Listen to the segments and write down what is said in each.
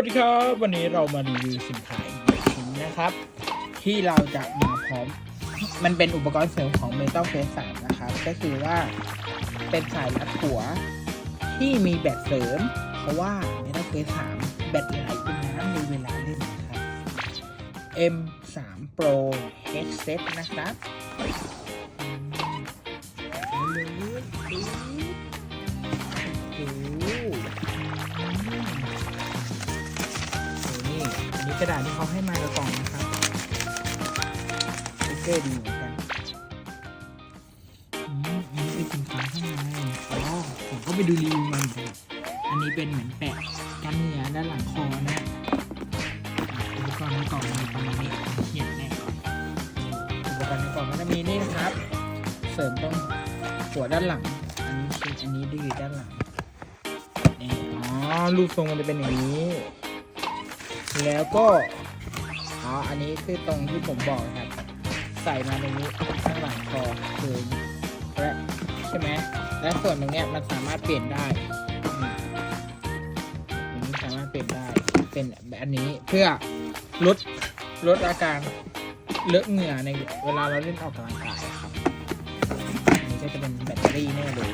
วัสดีครับ วันนี้เรามารีวิวสินค้าอีกชิ้นนะครับ ที่เราจะมาพร้อม มันเป็นอุปกรณ์เสริมของ Metal Face 3นะครับ ก็คือว่าเป็นสายรัดหัวที่มีแบตเสริม เพราะว่า Metal Face 3แบตไหลเป็นน้ำในเวลาเล่นนะครับ M3 Pro Headset นะครับโอ้โห กระดาษที่เขาให้มากับกล่องนะครับสติ๊กเกอร์ดีเหมือนกันอืมอันนี้เป็นสินค้าข้างในอ๋อผมก็ไปดูรีวิวมาเหมือนกันอันนี้เป็นเหมือนแปะกันเหงื่อด้านหลังคอนะอุปกรณ์ในกล่องมีประมาณนี้เขียนแน่อนอุปกรณ์ในกล่องก็จะมีนี่นะครับ เสริมตรงหัวด้านหลัง อันนี้ชิ้นอันนี้ดื้อด้านหลังนี่อ๋อรูปทรงมันจะเป็นอย่างนี้ แล้วก็อ๋ออันนี้คือตรงที่ผมบอกครับ ใส่มาตรงนี้ข้างหลังคอคือและใช่ไหมและส่วนตรงเนี้ยมันสามารถเปลี่ยนได้อันนี้สามารถเปลี่ยนได้เป็นแบบนนี้เพื่อลดลดอาการเลอะเหงื่อในเวลาเราเล่นออกกำลังกายครับอันนี้ก็จะเป็นแบตเตอรี่แน่เลย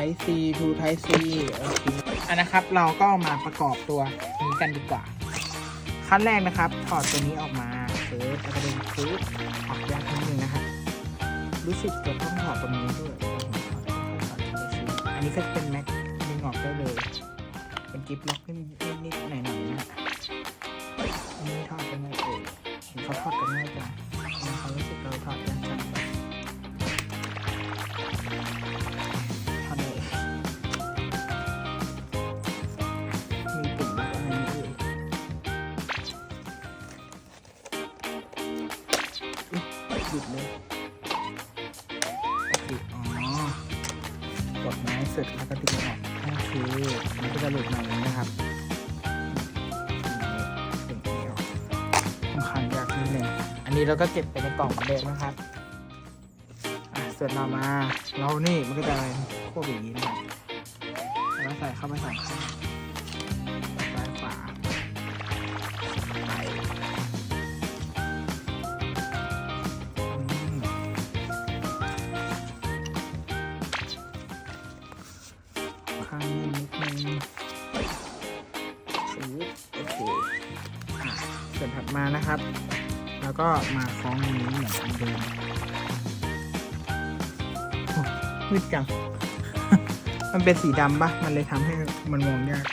Type C to Type C โอเคอันนะครับเราก็มาประกอบตัวนี้กันดีกว่า ขั้นแรกนะครับถอดตัวนี้ออกมาเฟิร์สแล้วก็ดึงฟื้นออกยากนิดนึงนะครับรู้สึกจะต้องถอดตรงนี้ด้วยอันนี้ก็เป็นแม็กดึงออกได้เลย เป็นกิฟล็อกนิดนิดๆหน่อยๆนะฮะอันนี้ถอดยังไงเอ่ยเห็นเขาถอดกันง่ายจังมีควารู้สึกเราถอดยากจัง อุ๊ยหยุดอ๋อกดไม้เสร็จแล้วก็ดึงออกโอเคมันก็จะหลุดมาอย่างนี้นะครับดึงนี้ออกค่อนข้างยากนิดนึงอันนี้เราก็เก็บไปในกล่องเดิมนะครับส่วนต่อมาเรานี่มันก็จะควบอย่างนี้นะครับแล้วใส่เข้าไปสองข้าง ส่วนถัดมานะครับ แล้วก็มาคล้องนี้เหมือนอันเดิมมืดจัง มันเป็นสีดำปะมันเลยทำให้มันมองยาก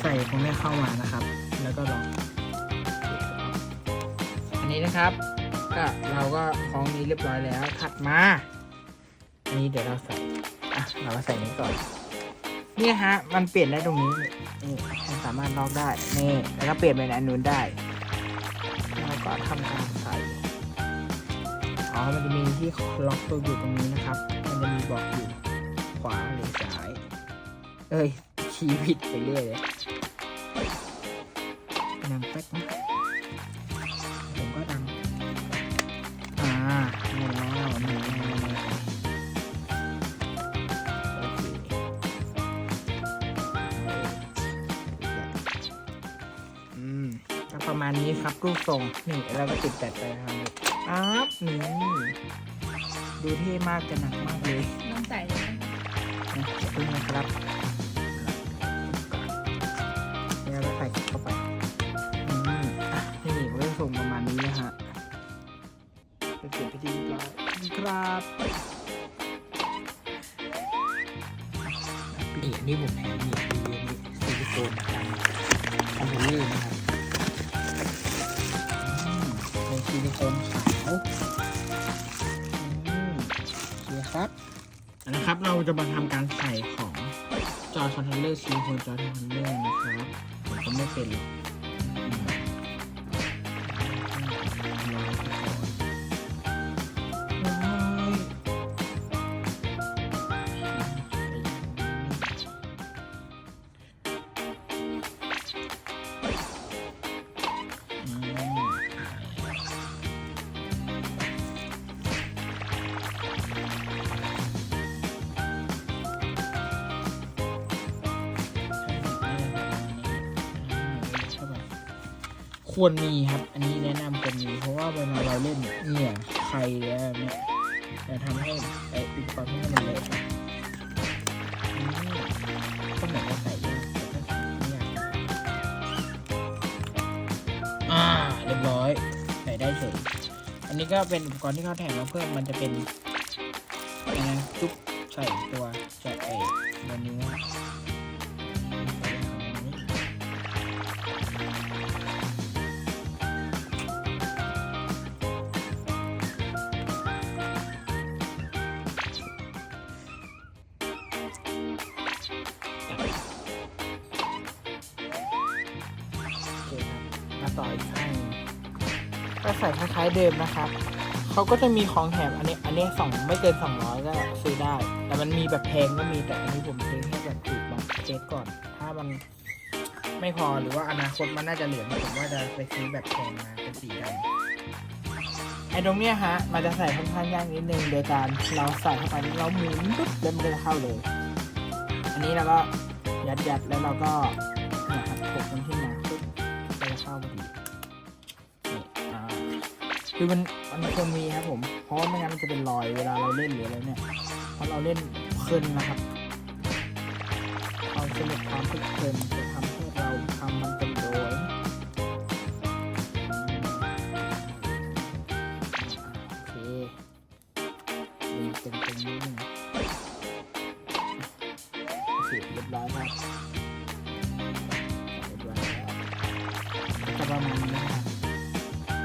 ใส่ตรงนี้เข้ามานะครับ แล้วก็ลอง อันนี้นะครับ ก็เราก็คล้องนี้เรียบร้อยแล้วถัดมานนี้เดี๋ยวเราใส่อะเราก็ใส่นี้ก่อนนี่ฮะ มันเปลี่ยนได้ตรงนี้นี่มันสามารถล็อกได้นี่แล้วก็เปลี่ยนเป็นอันนู้นได้แล้วก็ทำการใส่อ๋อมันจะมีที่ล็อกตัวอยู่ตรงนี้นะครับ มันจะมีบอกอยู่ขวาหรือซ้ายเอ้ยชี้ผิดไปเรื่อยเลยดังแป๊กนะ ประมาณนี้ครับรูปทรงนี่เราก็ติดแปดไปทางนี้อ๊บนี่ดูเท่มากจะหนักมากเลยน้องใส่เลยนะนะจะพึ่งนะครับแล้วใส่เข้าไปนี่มันก็จะส่งประมาณนี้นะฮะไปเก็บไปที่เรียบร้อยครับนี่นนี้ผมแถมนี่คืออันนี้ซิลิโคนกันคอนโทรลเลอร์นะครับ ซิลิโคนขาวเดี๋ยวคครับนะครับเราจะมาทำการใส่ของจอคอนโทรลเลอร์ซิลิโคนจอคอนโทรลเลอร์นะครับผมก็ไม่เป็นหรอก ควรมีครับ อันนี้แนะนำควรมีเพราะว่าเวลาเราเล่นเนี่ยใครเนี่ยเนี่ยจะทำให้ไอ้อุปกรณ์ที่มันเละครับอืมก็เหมือนจะใส่ได้แต่ยอ่าเรียบร้อยใส่ได้เฉยอันนี้ก็เป็นอุปกรณ์ที่เขาแถมมาเพิ่มมันจะเป็นนะจุ๊บใส่ตัวจะเอ๋ตัวนี้ มาต่ออีกข้างก็ใส่คล้ายๆเดิมนะครับเขาก็จะมีของแถมอันนี้อันนี้สองไม่เกินสองร้อยก็ซื้อได้ แต่มันมีแบบแพงก็มีแต่อันนี้ผมซื้อแค่แบบถูกมาเทสก่อน ถ้ามันไม่พอหรือว่าอนาคตมันน่าจะเหลือผมว่าจะไปซื้อแบบแพงมาเป็นสีดำไอ้ตรงเนี้ยฮะมันจะใส่ค่อนข้างยากนิดนึงโดยการเราใส่เข้าไปเราหมุนปุ๊บแล้วมันก็จะเข้าเลย อันนี้เราก็ยัดยัดๆแล้วเราก็เนี่ยครับถกมันขึ้นมาปุ๊บ จะเข้าพอดีนี่อ่าคือมันมันควรมีครับผมเพราะไม่งั้นมันจะเป็นรอยเวลาเราเล่นหรืออะไรเนี่ยพราะเราเล่นเพลินนะครับความสนุกความเพลิดเพลินจะทำให้เราทำมันเป็นโดยโอเคดีเต็มๆนิดนึงโอเคเรียบร้อยครับ ประมาณนี้นะครับอ่า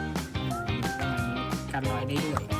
ประมาณนี้กันรอยได้ด้วย